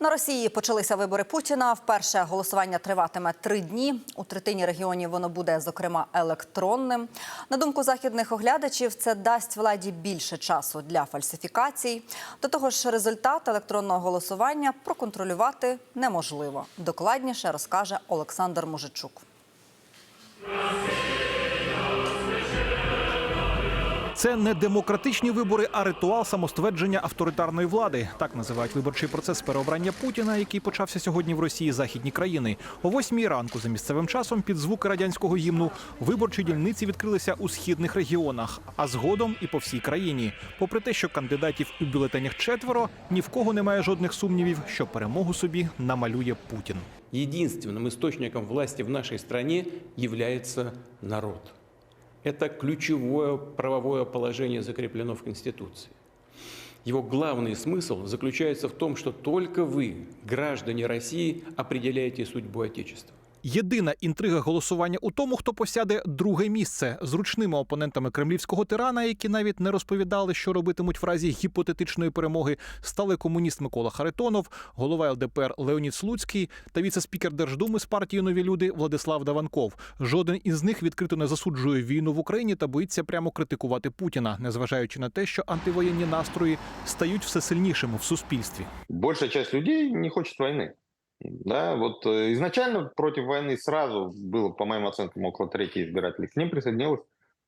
На Росії почалися вибори Путіна. Вперше голосування триватиме три дні. У третині регіонів воно буде, зокрема, електронним. На думку західних оглядачів, це дасть владі більше часу для фальсифікацій. До того ж, результат електронного голосування проконтролювати неможливо. Докладніше розкаже Олександр Мужичук. Це не демократичні вибори, а ритуал самоствердження авторитарної влади. Так називають виборчий процес переобрання Путіна, який почався сьогодні в Росії західні країни. О восьмій ранку за місцевим часом під звуки радянського гімну виборчі дільниці відкрилися у східних регіонах, а згодом і по всій країні. Попри те, що кандидатів у бюлетенях четверо, ні в кого немає жодних сумнівів, що перемогу собі намалює Путін. Единственным источником власти в нашей стране является народ. Это ключевое правовое положение закреплено в Конституции. Его главный смысл заключается в том, что только вы, граждане России, определяете судьбу Отечества. Єдина інтрига голосування у тому, хто посяде друге місце зручними опонентами кремлівського тирана, які навіть не розповідали, що робитимуть в разі гіпотетичної перемоги, стали комуніст Микола Харитонов, голова ЛДПР Леонід Слуцький та віце-спікер Держдуми з партії Нові люди Владислав Даванков. Жоден із них відкрито не засуджує війну в Україні та боїться прямо критикувати Путіна, незважаючи на те, що антивоєнні настрої стають все сильнішими в суспільстві. большая часть людей не хочет войны. Да, вот э, изначально против войны сразу было, по моим оценкам, около трети избирателей. К ним присоединилось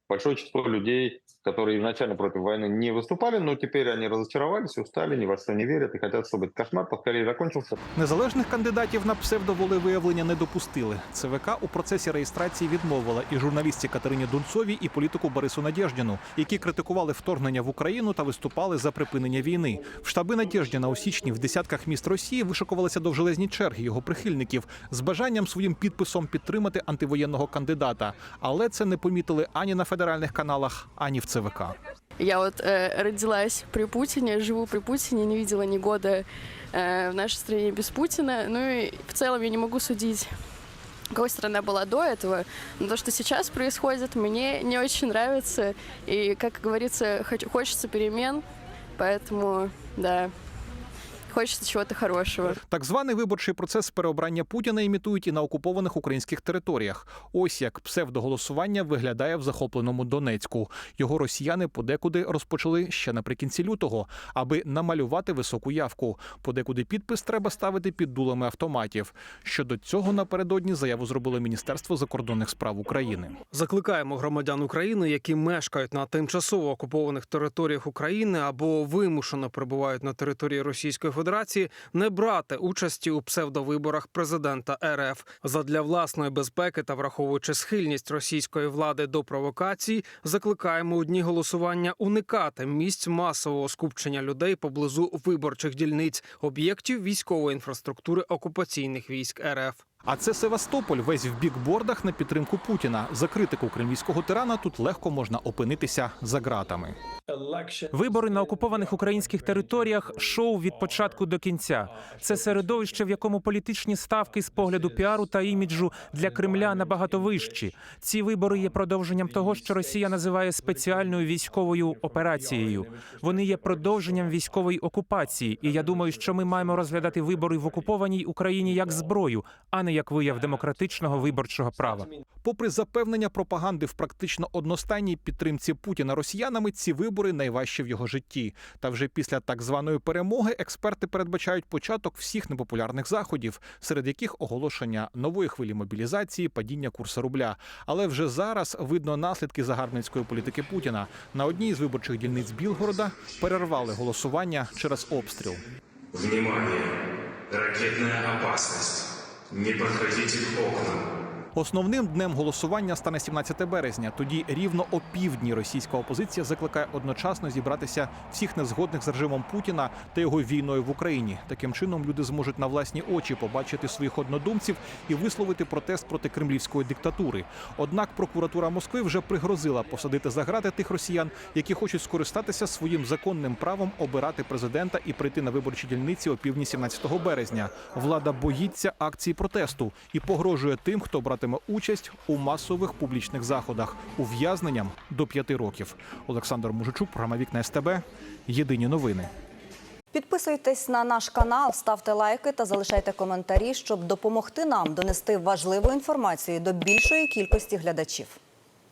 большое число людей, которые изначально против войны не выступали, но теперь они разочаровались, устали, ни во что не верят и хотят, чтобы этот кошмар поскорее закончился. Незалежних кандидатів на псевдоволевиявлення не допустили. ЦВК у процесі реєстрації відмовила і журналістці Катерині Дунцовій, і політику Борису Надєждіну, які критикували вторгнення в Україну та виступали за припинення війни. В штаби Надєждіна у січні в десятках міст Росії вишикувалися довжелезні черги його прихильників з бажанням своїм підписом підтримати антивоєнного кандидата. Але це не помітили ані на федеральних каналах, ані в ЦВК. Я вот э, родилась при Путине, живу при Путине, не видела ни года э, в нашей стране без Путина. Ну и в целом я не могу судить, какой страна была до этого. Но то, что сейчас происходит, мне не очень нравится. И, как говорится, хоч- хочется перемен. Поэтому, да, хочется чего-то хорошего. Так званий виборчий процес переобрання Путіна імітують і на окупованих українських територіях. Ось як псевдоголосування виглядає в захопленому Донецьку. Його росіяни подекуди розпочали ще наприкінці лютого, аби намалювати високу явку. Подекуди підпис треба ставити під дулами автоматів. Щодо цього напередодні заяву зробило Міністерство закордонних справ України. Закликаємо громадян України, які мешкають на тимчасово окупованих територіях України або вимушено перебувають на території Російської Федерації, не брати участі у псевдовиборах президента РФ задля власної безпеки та враховуючи схильність російської влади до провокацій, закликаємо у дні голосування уникати місць масового скупчення людей поблизу виборчих дільниць, об'єктів військової інфраструктури окупаційних військ РФ. А це Севастополь весь в бікбордах на підтримку Путіна. За критику кремлівського тирана тут легко можна опинитися за ґратами. Вибори на окупованих українських територіях шоу від початку до кінця. Це середовище, в якому політичні ставки з погляду піару та іміджу для Кремля набагато вищі. Ці вибори є продовженням того, що Росія називає спеціальною військовою операцією. Вони є продовженням військової окупації. І я думаю, що ми маємо розглядати вибори в окупованій Україні як зброю, а не як вияв демократичного виборчого права. Попри запевнення пропаганди в практично одностайній підтримці Путіна росіянами, ці вибори найважчі в його житті. Та вже після так званої перемоги експерти передбачають початок всіх непопулярних заходів, серед яких оголошення нової хвилі мобілізації, падіння курсу рубля. Але вже зараз видно наслідки загарбницької політики Путіна. На одній з виборчих дільниць Білгорода перервали голосування через обстріл. Внимание! Ракетная опасность. Не подходите к окнам. Основним днем голосування стане 17 березня. Тоді рівно о півдні російська опозиція закликає одночасно зібратися всіх незгодних з режимом Путіна та його війною в Україні. Таким чином люди зможуть на власні очі побачити своїх однодумців і висловити протест проти кремлівської диктатури. Однак прокуратура Москви вже пригрозила посадити за грати тих росіян, які хочуть скористатися своїм законним правом обирати президента і прийти на виборчі дільниці о півдні 17 березня. Влада боїться акції протесту і погрожує тим, хто братиме участь у масових публічних заходах ув'язненням до п'яти років. Олександр Мужичук, програма Вікна СТБ. Єдині новини. Підписуйтесь на наш канал, ставте лайки та залишайте коментарі, щоб допомогти нам донести важливу інформацію до більшої кількості глядачів.